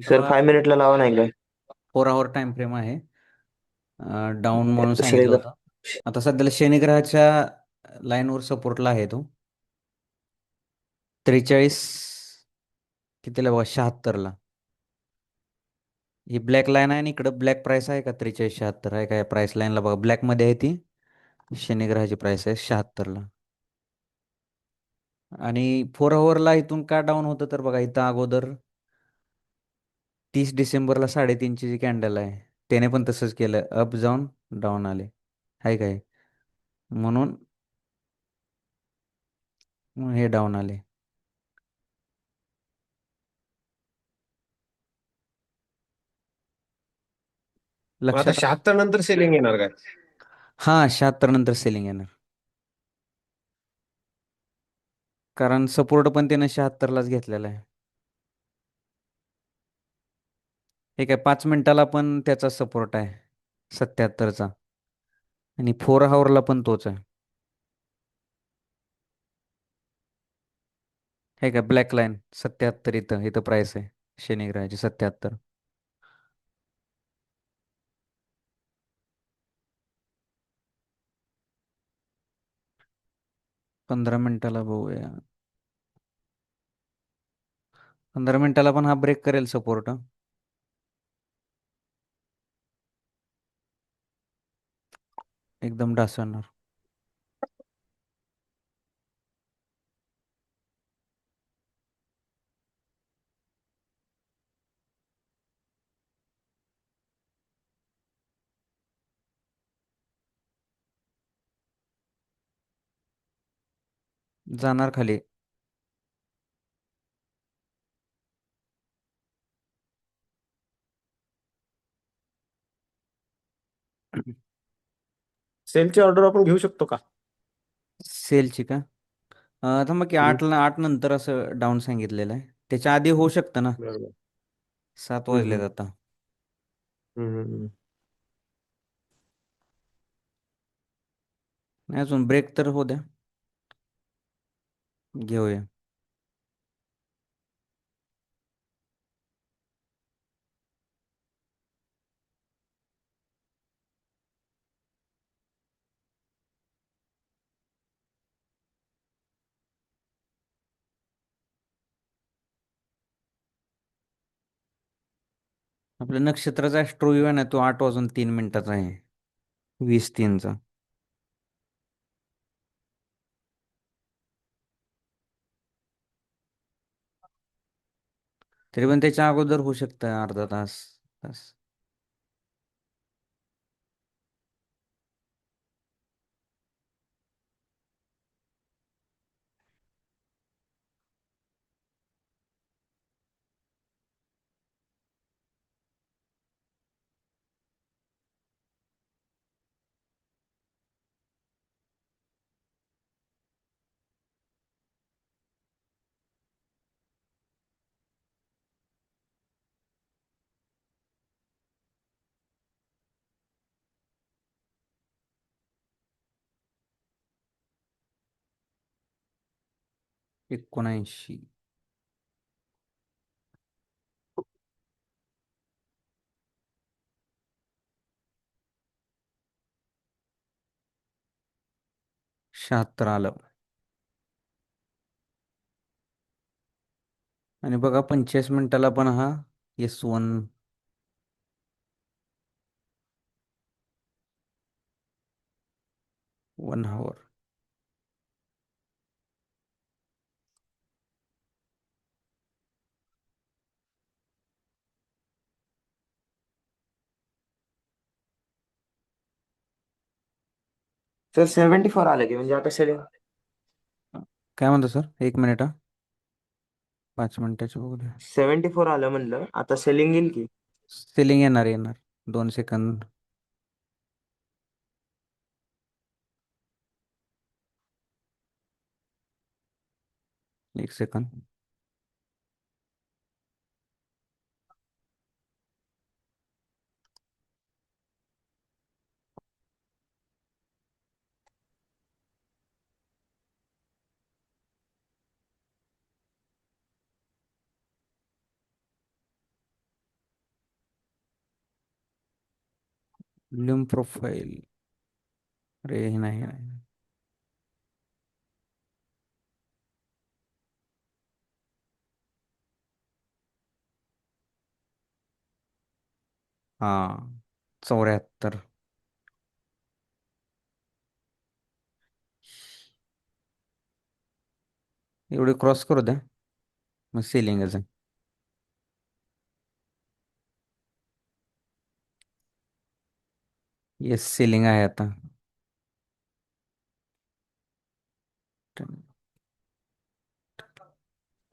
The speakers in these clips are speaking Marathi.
सर फाय मिनिटला लावा नाही काय फोर आवर टाइम फ्रेम आहे. डाऊन म्हणून सर सांगितलं एकदा होतं. आता सध्याला शनिग्रहाच्या लाईनवर सपोर्टला आहे तो. त्रेचाळीस कितीला बघा? शहात्तरला ही ब्लॅक लाईन आहे आणि इकडं ब्लॅक प्राइस आहे का? त्रेचाळीस शहात्तर आहे काय प्राइस लाईनला बघा. ब्लॅकमध्ये आहे ती. शनिग्रहाची प्राइस आहे शहात्तरला आणि फोर आवरला इथून का डाऊन होतं तर बघा इथं अगोदर तीस डिसेंबरला साडेतीनची जी कॅन्डल आहे त्याने पण तसंच केलं. अप जाऊन डाऊन आले. आहे काय? म्हणून हे डाऊन आले. लक्षात शहात्तर नंतर सेलिंग येणार काय? हां शहात्तर नंतर सेलिंग येणार. कारण सपोर्ट पण त्यानं शहात्तरलाच घेतलेला आहे. हे काय पाच मिनिटाला पण त्याचा सपोर्ट आहे सत्याहत्तरचा. आणि फोर हावरला पण तोच आहे. हे काय ब्लॅक लाईन सत्याहत्तर इथं इथं प्राइस आहे शनिग्रहाची सत्याहत्तर. पंधरा मिनिटाला बघूया. पंधरा मिनिटाला पण हा ब्रेक करेल सपोर्ट एकदम ढासळणार जाणार खाली. सेलची ऑर्डर आपण घेऊ शकतो का? सेलची का? अं, थांबा की हम्म, आठला आठ नंतर असं डाऊन सांगितलेलं आहे. त्याच्या आधी होऊ शकतं ना? बरोबर. सात हम्म, वाजलेत हम्म, आता. हम्म, हम्म. नाही अजून ब्रेक तर होऊ द्या. घेऊया. आपल्या नक्षत्राचा ॲस्ट्रो आहे तो आठ वाजून तीन मिनिटाचा आहे. वीस तीनचा. तरी पण त्याच्या अगोदर होऊ शकतं अर्धा तास तास. एकोणऐंशी. शहात्तर आलं. आणि बघा पंचेचाळीस मिनिटाला पण हा S one one hour sir seventy four आलं की म्हणजे आता सेलिंग काय म्हणतो सर? एक मिनिट हा। पाच मिनिटाचे बघू द्या सेव्हन्टी फोर आलं म्हणलं आता सेलिंग येईल की? सेलिंग येणार येणार दोन सेकंद एक सेकंद वॉल्यूम प्रोफाईल अरे हे नाही हे नाही. हा चौऱ्याहत्तर. एवढे क्रॉस करू द्या. मग सेलिंगच आहे येस सेलिंग आहे आता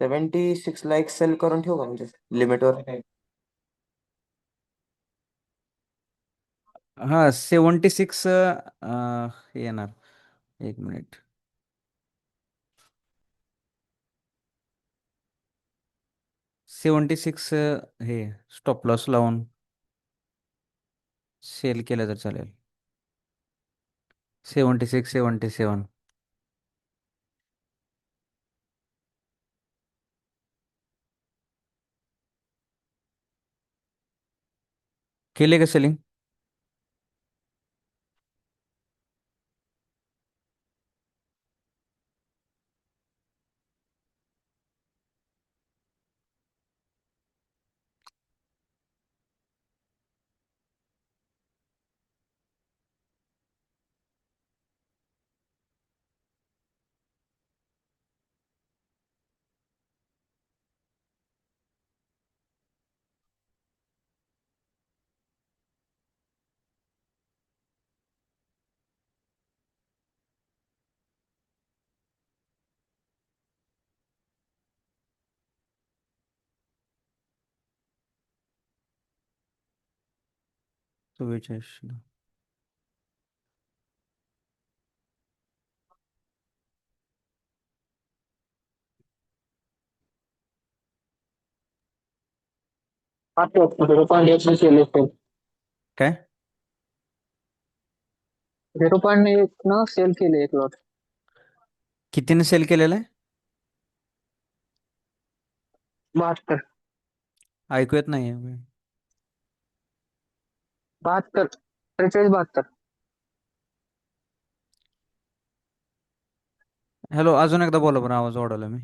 सेव्हन्टी सिक्स ला एक सेल करून ठेवू का म्हणजे लिमिटवर हा सेवन्टी सिक्स येणार एक मिनिट। सेवन्टी सिक्स हे स्टॉप लॉस लावून सेल केलं तर चालेल. सेवन्टी सिक्स सेवन्टी सेवन केले का सेलिंग? चव्वेचाळीस काय झिरो पॉईंट एक न सेल केले एक लॉट कितीने सेल केलेलं आहे बहात्तर ऐकू येत नाही बहात्तर त्रेचाळीस बहात्तर. हॅलो अजून एकदा बोला बरं आवाज वाढवला मी.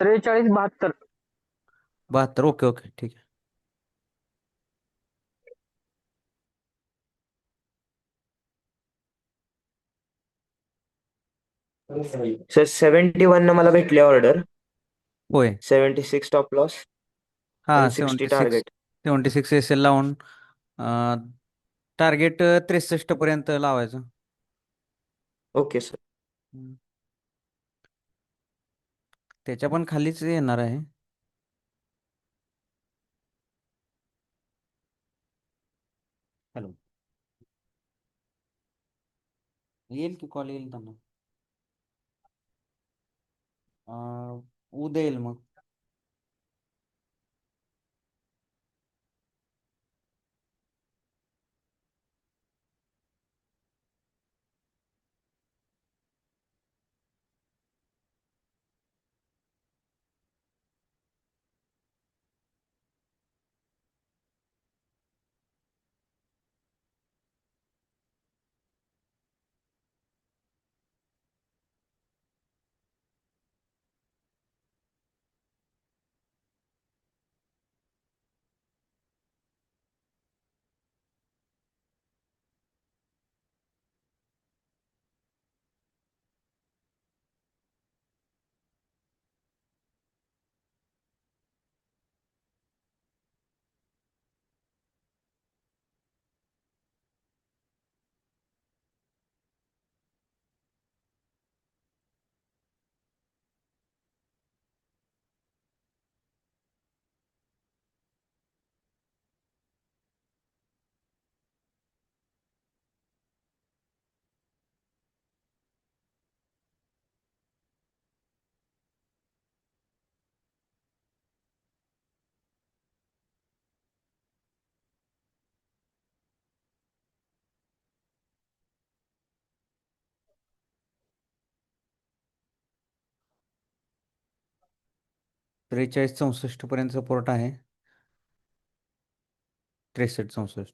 त्रेचाळीस बहात्तर. बहात्तर ओके ओके ठीक आहे. सर सेव्हन्टी वन मला भेटली ऑर्डर होय. सेव्हन्टी सिक्स टॉप लॉस हा आणि seventy sixty six target seventy six S L लावून टार्गेट त्रेसष्ट पर्यंत लावायचं. ओके सर हम्म. त्याच्या पण खालीच येणार आहे. हॅलो येईल की कॉल येईल त्यांना? अं, उद्या येईल मग. त्रेचाळीस चौसष्ट पर्यंत सपोर्ट आहे. त्रेसष्ट चौसष्ट.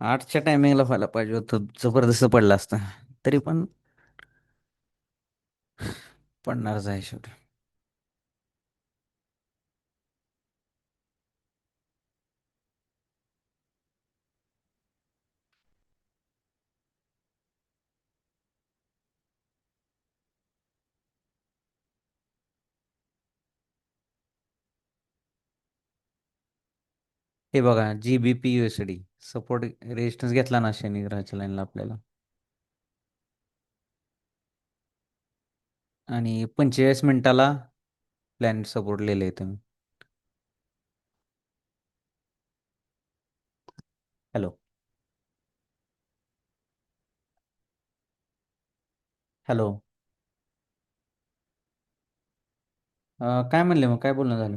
आठच्या टायमिंगला व्हायला पाहिजे होतं. जबरदस्त पडला असतं. तरी पण पडणारच आहे शेवटी. हे बघा G B P U S D support resistance घेतला ना शनी ग्रहाच्या लाईनला आपल्याला. आणि पंचेचाळीस मिनिटाला प्लॅनेट सपोर्ट लिहिले आहे तुम्ही हॅलो हॅलो काय म्हणले मग? काय बोलणं झालं?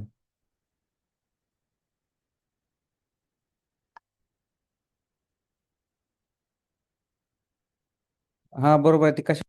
हा बरोबर आहे. ती कशा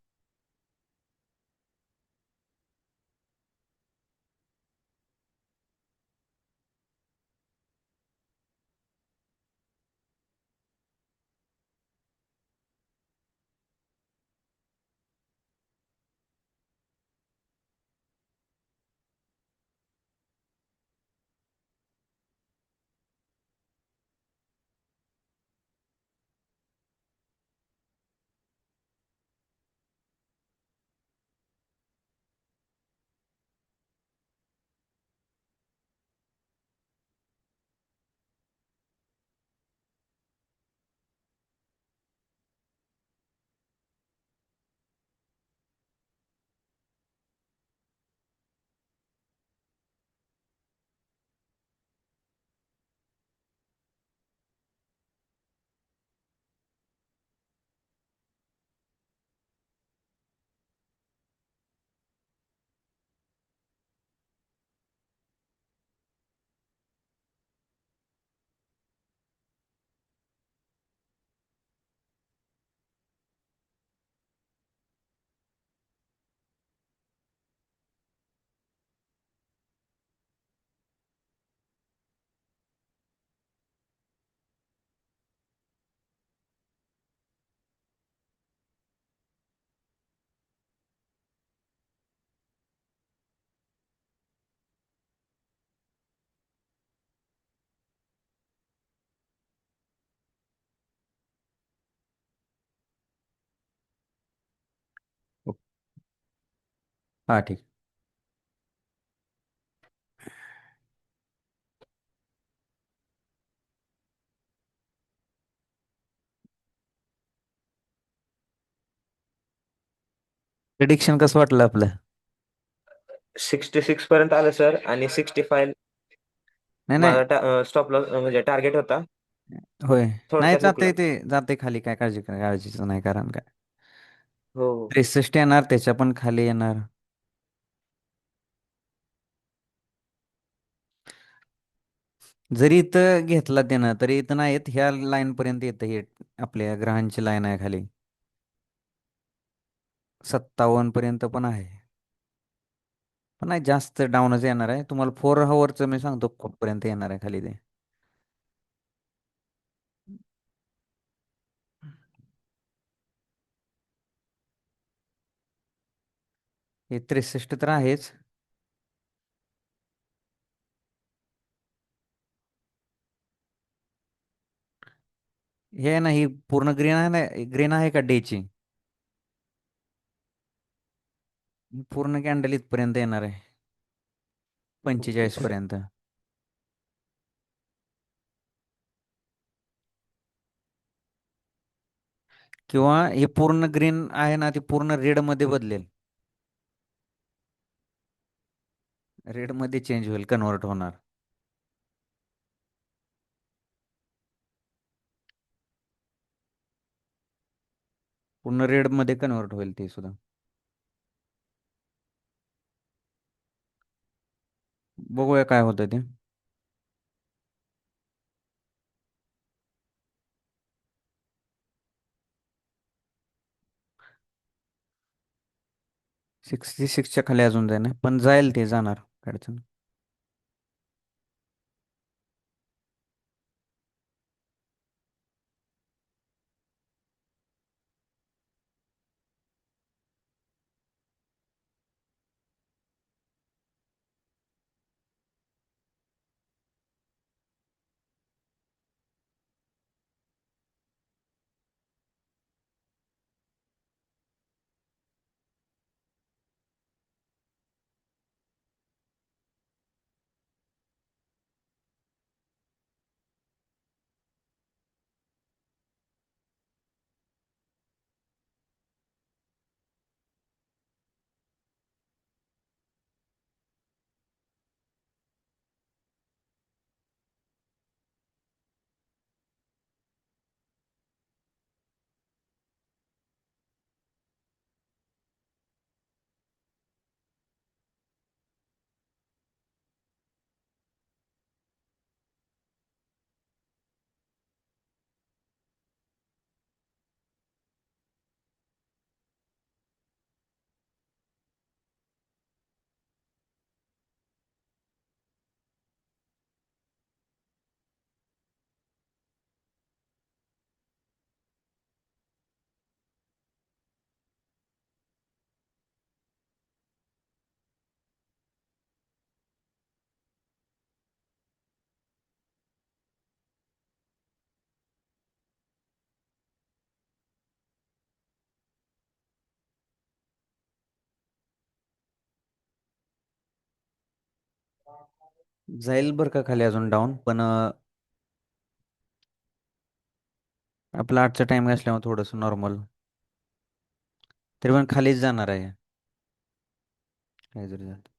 हा ठीक. प्रिडिक्शन कसं वाटलं आपलं? सिक्स्टी सिक्स पर्यंत आलं सर. आणि सिक्स्टी फाय नाही नाही. माझा स्टॉप लॉस म्हणजे टार्गेट होता. होय. नाही थोडक्यात जाते. ते जाते खाली. काय काळजी काळजीचं नाही कारण काय? हो हो. त्रेसष्ट येणार त्याच्या पण खाली येणार. जरी इथं घेतला त्यानं तरी इथं नाही येत ह्या लाईन पर्यंत येतं हे आपल्या ग्रहांची लाईन आहे खाली. सत्तावन्न पर्यंत पण आहे. पण नाही जास्त डाऊनच येणार आहे. तुम्हाला फोर हवरचं मी सांगतो कुठपर्यंत येणार आहे खाली ते. हे त्रेसष्ट तर आहेच. हे आहे ना ही पूर्ण ग्रीन आहे ना ग्रीन आहे का डेची पूर्ण कॅन्डल इथपर्यंत येणार आहे. पंचेचाळीस पर्यंत. किंवा हे पूर्ण ग्रीन आहे ना ते पूर्ण रेडमध्ये बदलेल. रेडमध्ये चेंज होईल कन्वर्ट होणार. पूर्ण रेडमध्ये कन्वर्ट होईल ते सुद्धा. बघूया काय होतं ते. सिक्स्टी सिक्सच्या खाली अजून जाईल पण जाईल ते जाणार अडचण जाईल बरं का खाली अजून डाऊन पण आपला आठचा टाइम असल्यामुळे थोडंसं नॉर्मल तरी पण खालीच जाणार आहे. काय जरी झालं